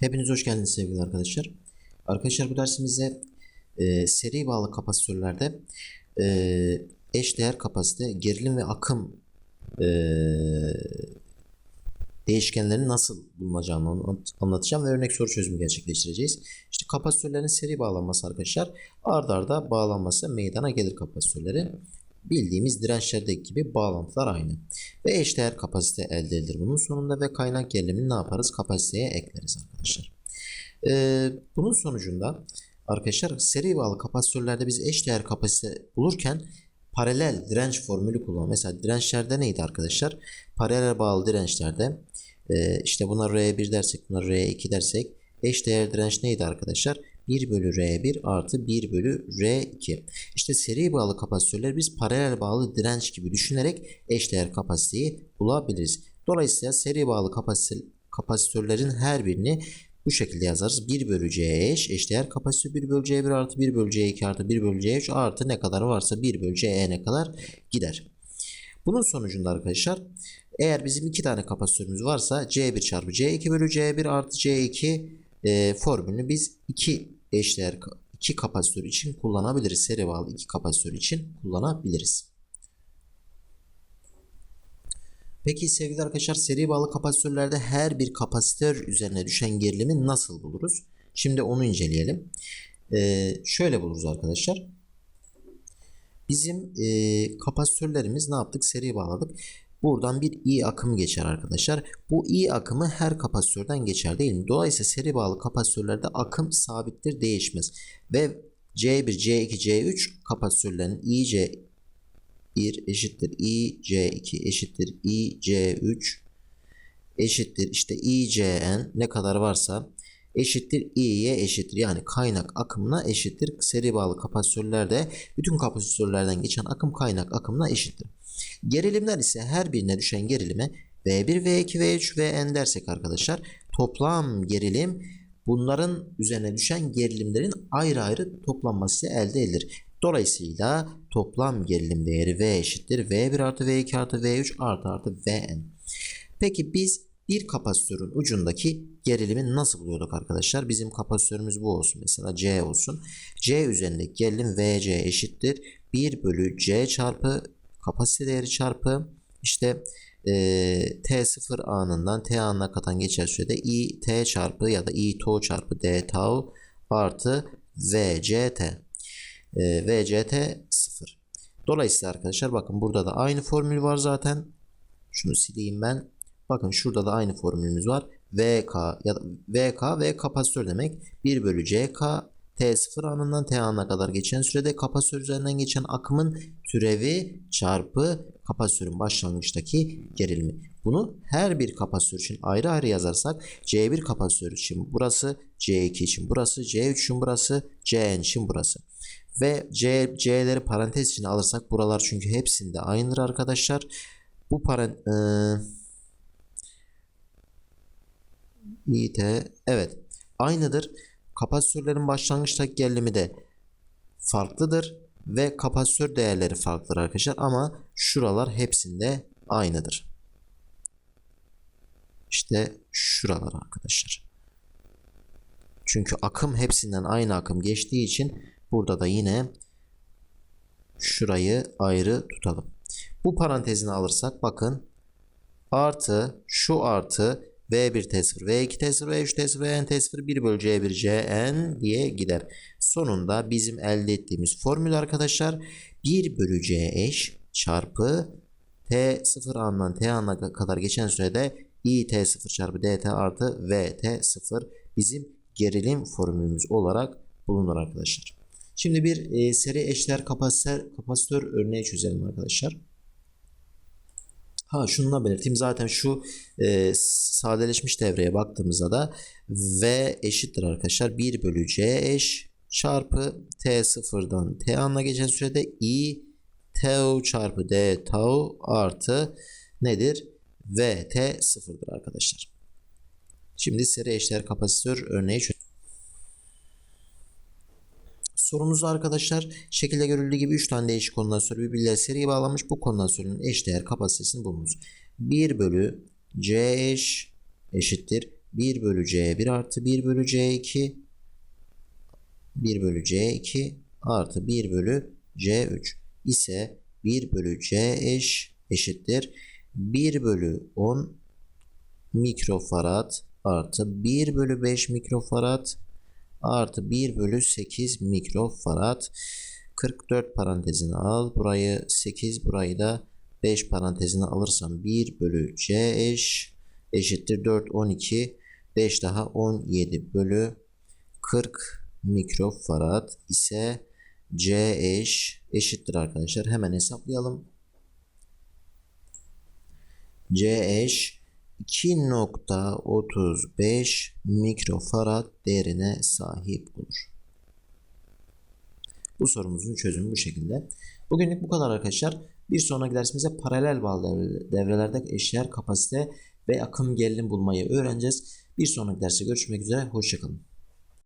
Hepiniz hoş geldiniz sevgili arkadaşlar. Arkadaşlar bu dersimizde e, seri bağlı kapasitörlerde e, eşdeğer kapasite, gerilim ve akım e, değişkenlerini nasıl bulunacağını anlat- anlatacağım ve örnek soru çözümü gerçekleştireceğiz. İşte kapasitörlerin seri bağlanması arkadaşlar ard arda bağlanması meydana gelir kapasitörleri. Bildiğimiz dirençlerdeki gibi bağlantılar aynı. Ve eşdeğer kapasite elde edilir bunun sonunda ve kaynak gerilimini ne yaparız? Kapasiteye ekleriz arkadaşlar. Ee, bunun sonucunda arkadaşlar seri bağlı kapasitörlerde biz eşdeğer kapasite bulurken paralel direnç formülü kullan. Mesela dirençlerde neydi arkadaşlar? Paralel bağlı dirençlerde e, işte buna R1 dersek buna R2 dersek eşdeğer direnç neydi arkadaşlar? 1 bölü R1 artı 1 bölü R2. İşte seri bağlı kapasitörler biz paralel bağlı direnç gibi düşünerek eşdeğer kapasiteyi bulabiliriz. Dolayısıyla seri bağlı kapasitörlerin her birini bu şekilde yazarız. 1 bölü C eş eşdeğer kapasite 1 bölü C1 artı 1 bölü C2 artı 1 bölü C3 artı ne kadar varsa 1 bölü CE ne kadar gider. Bunun sonucunda arkadaşlar eğer bizim iki tane kapasitörümüz varsa C1 çarpı C2 bölü C1 artı C2 e, formülünü biz iki eşdeğer ka- iki kapasitör için kullanabiliriz. Seri bağlı iki kapasitör için kullanabiliriz. Peki sevgili arkadaşlar seri bağlı kapasitörlerde her bir kapasitör üzerine düşen gerilimi nasıl buluruz? Şimdi onu inceleyelim. Ee, şöyle buluruz arkadaşlar. Bizim e, kapasitörlerimiz ne yaptık? Seri bağladık. Buradan bir I akım geçer arkadaşlar. Bu I akımı her kapasitörden geçer değil mi? Dolayısıyla seri bağlı kapasitörlerde akım sabittir, değişmez. Ve C1, C2, C3 kapasitörlerin IC 1 eşittir IC2 eşittir IC3 eşittir işte ICN ne kadar varsa eşittir İ'ye eşittir. Yani kaynak akımına eşittir. Seri bağlı kapasitörlerde bütün kapasitörlerden geçen akım kaynak akımına eşittir. Gerilimler ise her birine düşen gerilime V1, V2, V3, Vn dersek arkadaşlar toplam gerilim bunların üzerine düşen gerilimlerin ayrı ayrı toplanması elde edilir. Dolayısıyla toplam gerilim değeri V eşittir. V1 artı V2 artı V3 artı artı Vn. Peki biz bir kapasitörün ucundaki gerilimi nasıl buluyorduk arkadaşlar? Bizim kapasitörümüz bu olsun. Mesela C olsun. C üzerindeki gerilim VC eşittir. 1 bölü C çarpı kapasite değeri çarpı işte e, T0 anından T anına katan geçer sürede I T çarpı ya da I tau çarpı D tau artı VCT. E, VCT 0. Dolayısıyla arkadaşlar bakın burada da aynı formül var zaten. Şunu sileyim ben. Bakın şurada da aynı formülümüz var. VK ya da VK ve kapasitör demek. 1 bölü CK T0 anından T anına kadar geçen sürede kapasitör üzerinden geçen akımın türevi çarpı kapasitörün başlangıçtaki gerilimi. Bunu her bir kapasitör için ayrı ayrı yazarsak C1 kapasitör için burası, C2 için burası, C3 için burası, Cn için burası. Ve C, C'leri parantez içine alırsak buralar çünkü hepsinde aynıdır arkadaşlar. Bu parantez İT evet aynıdır. Kapasitörlerin başlangıçtaki gerilimi de farklıdır ve kapasitör değerleri farklıdır arkadaşlar ama şuralar hepsinde aynıdır. İşte şuralar arkadaşlar. Çünkü akım hepsinden aynı akım geçtiği için burada da yine şurayı ayrı tutalım. Bu parantezini alırsak bakın artı şu artı V1 T0, V2 T0, V3 T0, Vn T0, 1 bölü C1 Cn diye gider. Sonunda bizim elde ettiğimiz formül arkadaşlar 1 bölü C eş çarpı T0 andan T anına kadar geçen sürede I T0 çarpı DT artı V T0 bizim gerilim formülümüz olarak bulunur arkadaşlar. Şimdi bir e, seri eşler kapasitör, kapasitör örneği çözelim arkadaşlar. Ha şununla belirteyim zaten şu e, sadeleşmiş devreye baktığımızda da V eşittir arkadaşlar 1 bölü C eş çarpı T sıfırdan T anla geçen sürede I tau çarpı D tau artı nedir? V T sıfırdır arkadaşlar. Şimdi seri eşdeğer kapasitör örneği çözelim. Sorumuzda arkadaşlar şekilde görüldüğü gibi 3 tane değişik kondansör birbirleriyle seriye bağlanmış. Bu kondansörün eşdeğer kapasitesini bulunuz. 1 bölü C eş eşittir 1 bölü C1 artı 1 bölü C2 1 bölü C2 artı 1 bölü C3 ise 1 bölü C eş eşittir 1 bölü 10 mikrofarad artı 1 bölü 5 mikrofarad artı 1 bölü 8 mikrofarad 44 parantezine al burayı 8 burayı da 5 parantezine alırsam 1 bölü C eş eşittir 4 12 5 daha 17 bölü 40 mikrofarad ise C eş eşittir arkadaşlar. Hemen hesaplayalım. C eş 2.35 mikrofarad değerine sahip olur. Bu sorumuzun çözümü bu şekilde. Bugünlük bu kadar arkadaşlar. Bir sonraki dersimizde paralel bağlı devre- devrelerde eşdeğer kapasite ve akım gerilim bulmayı öğreneceğiz. Bir sonraki derste görüşmek üzere. Hoşçakalın.